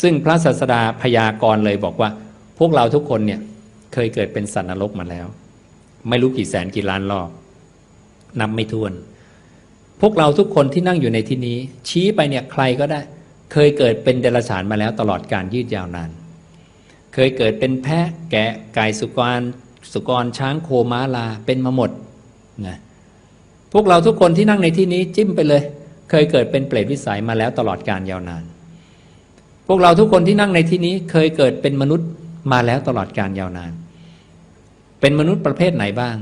ซึ่งพระศาสดาพยากรณ์เลยบอกว่า พวกเราทุกคนเนี่ยเคยเกิดเป็นสัตว์นรกมาแล้ว ไม่รู้กี่แสนกี่ล้านรอบนับไม่ถ้วน พวกเราทุกคนที่นั่งอยู่ในที่นี้ ชี้ไปเนี่ยใครก็ได้ เคยเกิดเป็นเดรัจฉานมาแล้วตลอดการยืดยาวนาน เคยเกิดเป็นแพะแกะไก่สุกรสุกรช้างโคม้าลาเป็นมาหมดนะพวกเราทุกคนที่นั่งในที่นี้จิ้มไปเลย เคยเกิดเป็นเปรตวิสัยมาแล้วตลอดการยาวนาน พวกเราทุกคนที่นั่งในที่นี้เคยเกิดเป็นมนุษย์มาแล้วตลอดการยาวนาน เป็นมนุษย์ประเภทไหนบ้าง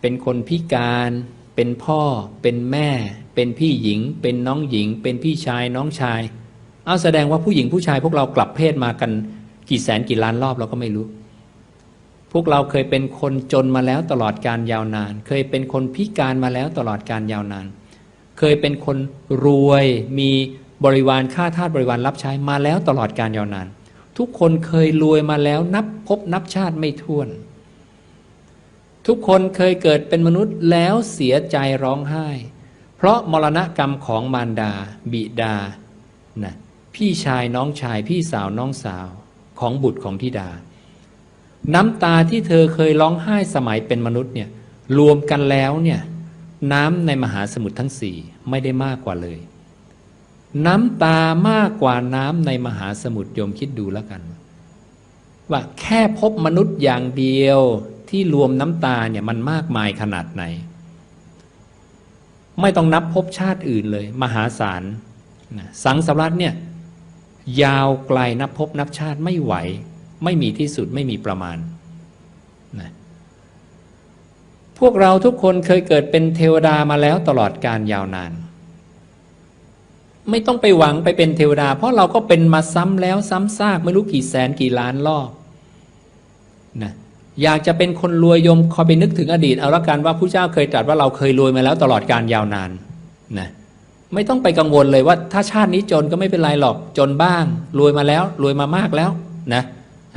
เป็นคนพิการ เป็นพ่อ เป็นแม่ เป็นพี่หญิง เป็นน้องหญิง เป็นพี่ชายน้องชาย เอาแสดงว่าผู้หญิงผู้ชาย พวกเรากลับเพศมากันกี่แสนกี่ล้านรอบเราก็ไม่รู้ พวกเราเคยเป็นคนจนมาแล้วตลอดการยาวนาน เคยเป็นคนพิการมาแล้วตลอดการยาวนาน เคยเป็นคนรวยมี บริวารค่าทาสบริวารรับใช้มาแล้วตลอดการยาวนาน ทุกคนเคยรวยมาแล้วนับพบนับชาติไม่ถ้วน ทุกคนเคยเกิดเป็นมนุษย์แล้วเสียใจร้องไห้ เพราะมรณกรรมของมารดา บิดานะพี่ชายน้องชายพี่สาวน้องสาวของบุตรของธิดา น้ำตาที่เธอเคยร้องไห้สมัยเป็นมนุษย์เนี่ยรวมกันแล้วเนี่ยน้ำในมหาสมุทรทั้งสี่ไม่ได้มากกว่าเลย น้ำตามากกว่าน้ำในมหาสมุทรโยมคิดดูแล้วกัน ว่าแค่พบมนุษย์อย่างเดียวที่รวมน้ำตาเนี่ยมันมากมายขนาดไหน ไม่ต้องนับพบชาติอื่นเลย มหาศาลสังสารวัตเนี่ยยาวไกลนับพบนับชาติไม่ไหว ไม่มีที่สุดไม่มีประมาณนะพวกเราทุกคนเคยเกิดเป็นเทวดามาแล้วตลอดการยาวนาน ไม่ต้องไปหวังไปเป็นเทวดา เพราะเราก็เป็นมาซ้ำแล้วซ้ำซากไม่รู้กี่แสนกี่ล้านรอบนะอยากจะเป็นคนรวยยมคอยไปนึกถึงอดีต เอาละกันว่าผู้เจ้าเคยตรัสว่าเราเคยรวยมาแล้วตลอดการยาวนานนะไม่ต้องไปกังวลเลยว่า ถ้าชาตินี้จนก็ไม่เป็นไรหรอกจนบ้าง รวยมาแล้ว รวยมามากแล้วนะ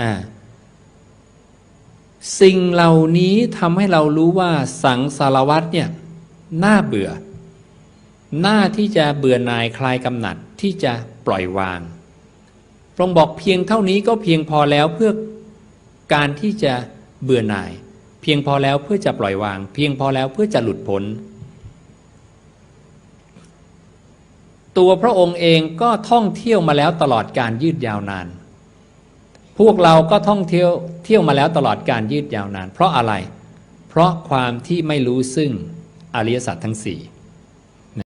อ่าสิ่งเหล่านี้ทำให้เรารู้ว่าสังสารวัตรเนี่ยน่าเบื่อ หน้าที่จะเบื่อหน่ายคลายกำหนัดที่จะปล่อยวางพระองค์บอกเพียงเท่านี้ก็เพียงพอแล้วเพื่อการที่จะเบื่อหน่าย เพียงพอแล้วเพื่อจะปล่อยวาง เพียงพอแล้วเพื่อจะหลุดพ้น ตัวพระองค์เองก็ท่องเที่ยวมาแล้วตลอดการยืดยาวนาน พวกเราก็ท่องเที่ยวเที่ยวมาแล้วตลอดการยืดยาวนาน เพราะอะไร เพราะความที่ไม่รู้ซึ่งอริยสัจทั้งสี่